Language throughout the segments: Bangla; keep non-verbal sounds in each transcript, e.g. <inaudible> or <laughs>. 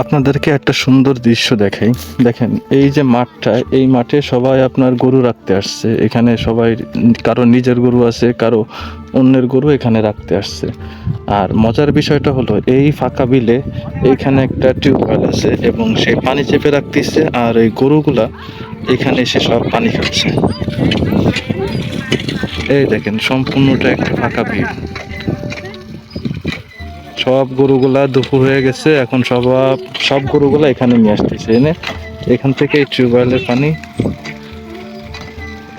আপনাদেরকে একটা সুন্দর দৃশ্য দেখাই। দেখেন, এই যে মাঠটা, এই মাঠে সবাই আপনার গরু রাখতে আসছে। এখানে সবাই, কারও নিজের গরু আছে, কারও অন্যের গরু এখানে রাখতে আসছে। আর মজার বিষয়টা হলো, এই ফাঁকা বিলে এইখানে একটা টিউবওয়েল আছে এবং সে পানি চেপে রাখতেছে আর এই গরুগুলা এখানে এসে সব পানি খাচ্ছে। এই দেখেন, সম্পূর্ণটা একটা ফাঁকা বিল। সব গরুগুলা দুপুর হয়ে গেছে, এখন সব সব গরুগুলা এখানে নিয়ে আসতেছে, এনে এখান থেকে এই টিউবওয়েলের পানি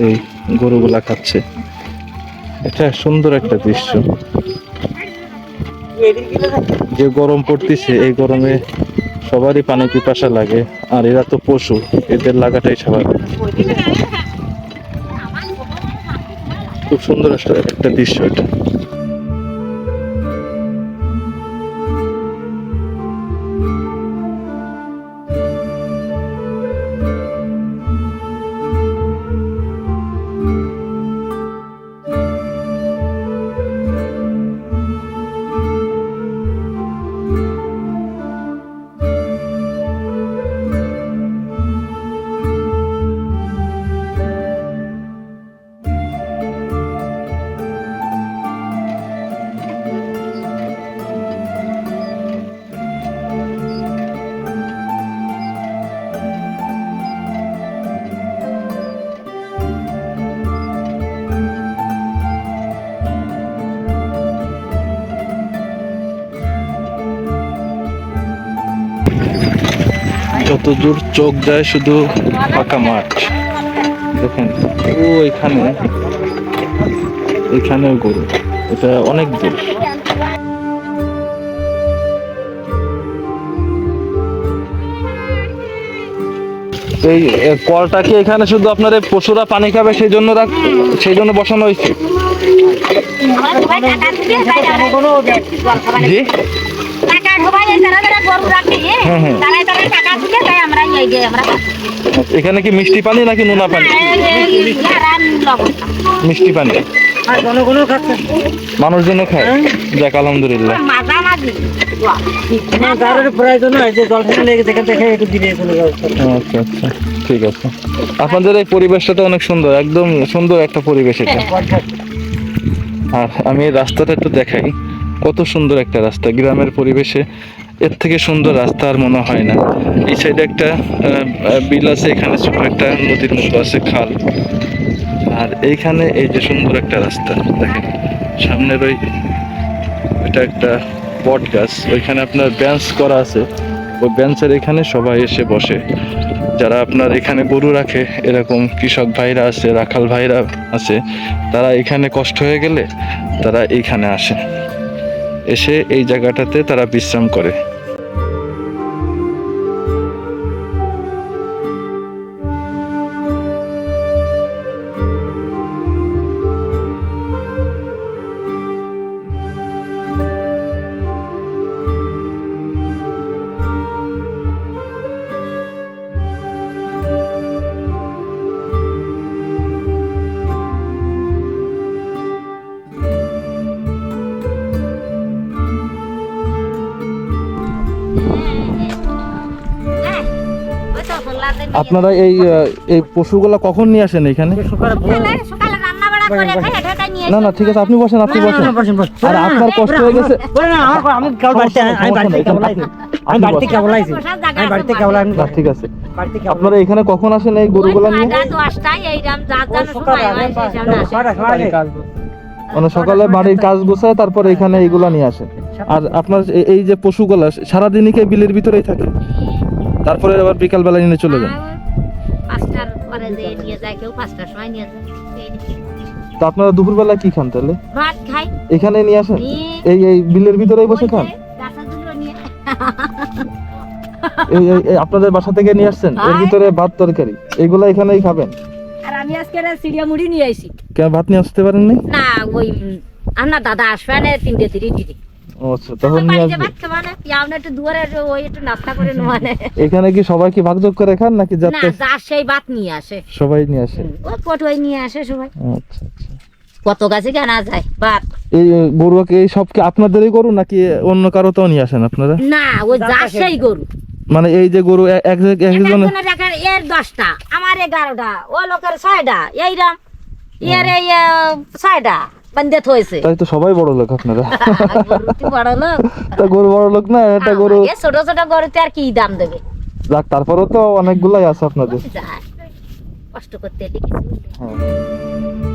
এই গরুগুলা খাচ্ছে। এটা সুন্দর একটা দৃশ্য। যে গরম পড়তেছে, এই গরমে সবারই পানি পিপাসা লাগে, আর এরা তো পশু, এদের লাগাটাই স্বাভাবিক। খুব সুন্দর একটা একটা দৃশ্য এটা। যত দূর চোখ যায় শুধু ফাঁকা মাঠ। দেখেন, ও এখানে, এখানেও গরু। এটা অনেক দূর। এই কলটা কি এখানে শুধু আপনার পশুরা পানি খাবে সেই জন্য সেই জন্য বসানো হয়েছে? জি। এখানে কি মিষ্টি পানি নাকি নোনা পানি? মিষ্টি পানি। মানুষজন খায়। যাক আলহামদুলিল্লাহ। আচ্ছা আচ্ছা ঠিক আছে। আপনাদের এই পরিবেশটা তো অনেক সুন্দর একদম সুন্দর একটা পরিবেশ এটা। আর আমি রাস্তাটা একটু দেখাই। কত সুন্দর একটা রাস্তা গ্রামের পরিবেশে। এর থেকে সুন্দর রাস্তা আর মনে হয় না। এই সাইডে একটা বিল আছে, এখানে ছোট একটা নদীর মতো আছে, খাল। আর এইখানে এই যে সুন্দর একটা রাস্তা, দেখেন, সামনের ওই এটা একটা বট গাছ, ওইখানে আপনার বেঞ্চ করা আছে। ওই বেঞ্চের এখানে সবাই এসে বসে। যারা আপনার এখানে গরু রাখে, এরকম কৃষক ভাইরা আছে, রাখাল ভাইরা আছে, তারা এখানে কষ্ট হয়ে গেলে তারা এইখানে আসে। এসে এই জায়গাটাতে তারা বিশ্রাম করে। আপনারা এই এই পশুগুলা কখন নিয়ে আসেন এখানে? না না ঠিক আছে আপনি বসেন আপনি বসেন। আর আপনার কষ্ট হয়ে গেছে? আমি আমি বাড়িতে কেবল আইছি আমি বাড়িতে কেবল আমি বাড়িতে কেবল আমি না, ঠিক আছে। আপনারা এখানে কখন আসেন এই গরুগুলা নিয়ে? মানে সকালে বাড়ির কাজ গোছায় তারপর এখানে এইগুলা নিয়ে আসেন আর আপনার এই যে পশুগুলা সারাদিনই কি বিলের ভিতরেই থাকে? তারপরে আবার বিকাল বেলা নিয়ে চলে যান। পাঁচটার পরে যে নিয়ে যায় কেউ পাঁচটার সময় নিয়ে যায়। তো আপনারা দুপুরবেলা কি খান তাহলে? ভাত খাই। এখানে নিয়ে আসেন? এই এই বিলের ভিতরেই বসে খান? এই এই- এই আপনাদের বাসা থেকে নিয়ে আসছেন? এর। ভিতরে ভাত তরকারি। এগুলা এখানেই খাবেন? আর আমি আজকে মুড়ি নিয়ে আইছি। কেন ভাত নিয়ে আসতে পারেননি? না ওই দাদা আসবে না তিনটে তিরি তিরি ও আচ্ছা তখন নিয়ে আসবে। ভাত খাবা না? পিয়াও একটু দুয়ারে ওই একটু নাস্তা করে নেওয়া <laughs> এখানে কি সবাই কি ভাগযোগ করে খান নাকি না যাতে সেই ভাত নিয়ে আসে। সবাই নিয়ে আসে? ওই পটুয়াই নিয়ে আসে সবাই। আচ্ছা আচ্ছা। কত গাছে কেনা যায় বাদ এই গরু এই সব কি আপনাদেরই গরু নাকি অন্য কারও তো নিয়ে আসেন আপনারা? না ও যার সেই গরু। মানে এই যে গরু এক এক- একজনের এর দশটা আমার এগারোটা ও লোকের ছয়টা এইরাম। এর এই আহ, ছয়টা। তাই তো সবাই বড় লোক আপনারা। <laughs> গরু বড় লোক। তা গরু বড় লোক না এটা গরু ছোট ছোট গরুতে আর কি দাম দেবে? যাক তারপরেও তো অনেকগুলাই আছে আপনাদের। কষ্ট করতে লিখেছি। হ্যাঁ।